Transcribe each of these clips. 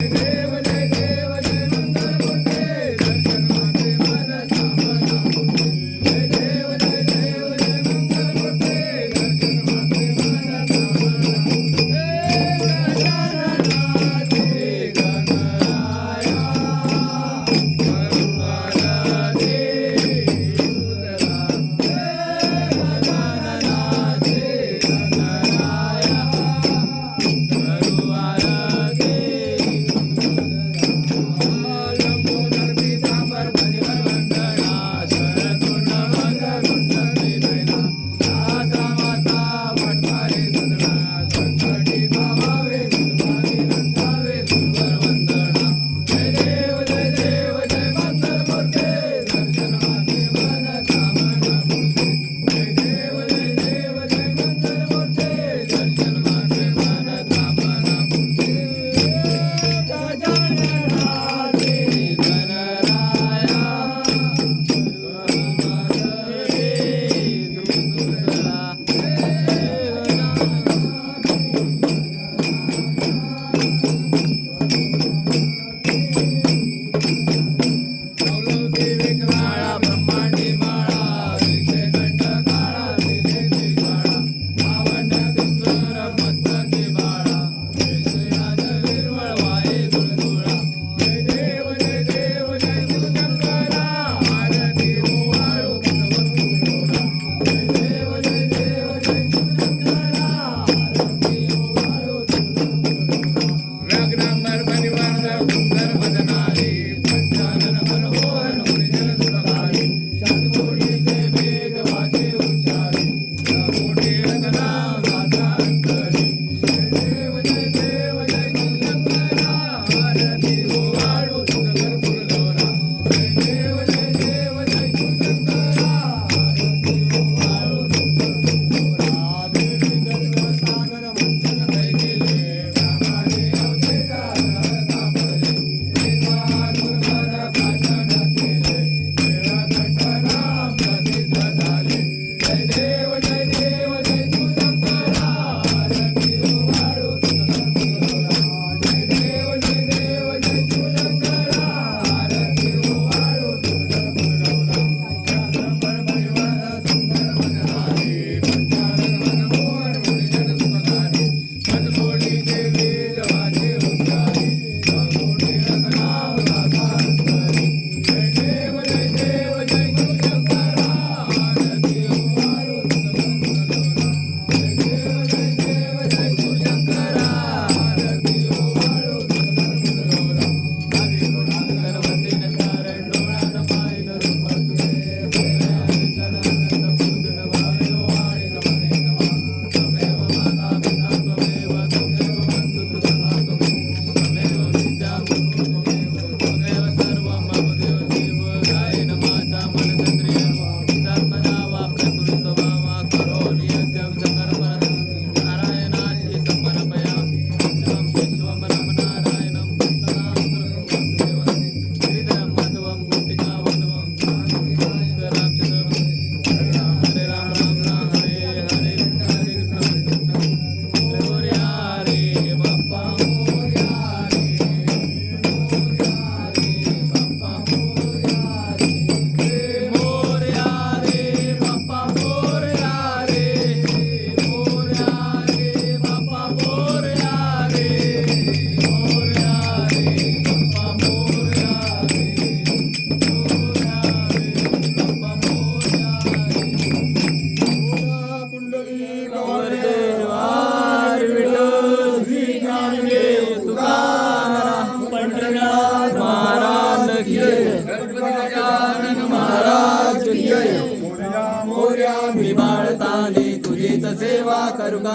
Yeah.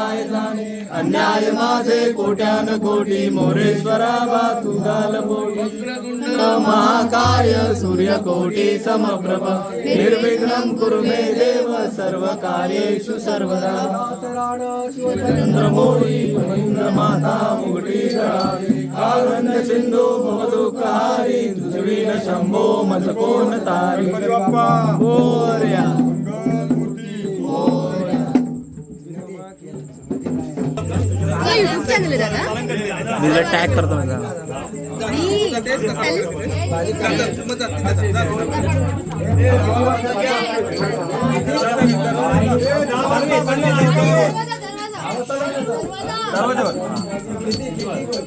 काय जाणे. अन्याय माझे कोट्यान कोटी मोरेश्वरा बा तू घाल बोटी महाकाय सूर्यकोटी समप्रभ. निर्विघ्नं कुरु मे देव सर्व कार्येषु सर्वदा. चंद्रमोळी महेंद्र माता मुगटी आनंद सिंधू भवदुःखहारी तुझवीन शंभो मज कोण तारी. तुझा युट्यूब चॅनल आहे दादा तिला टॅग करतो माझा दरवाज़ा।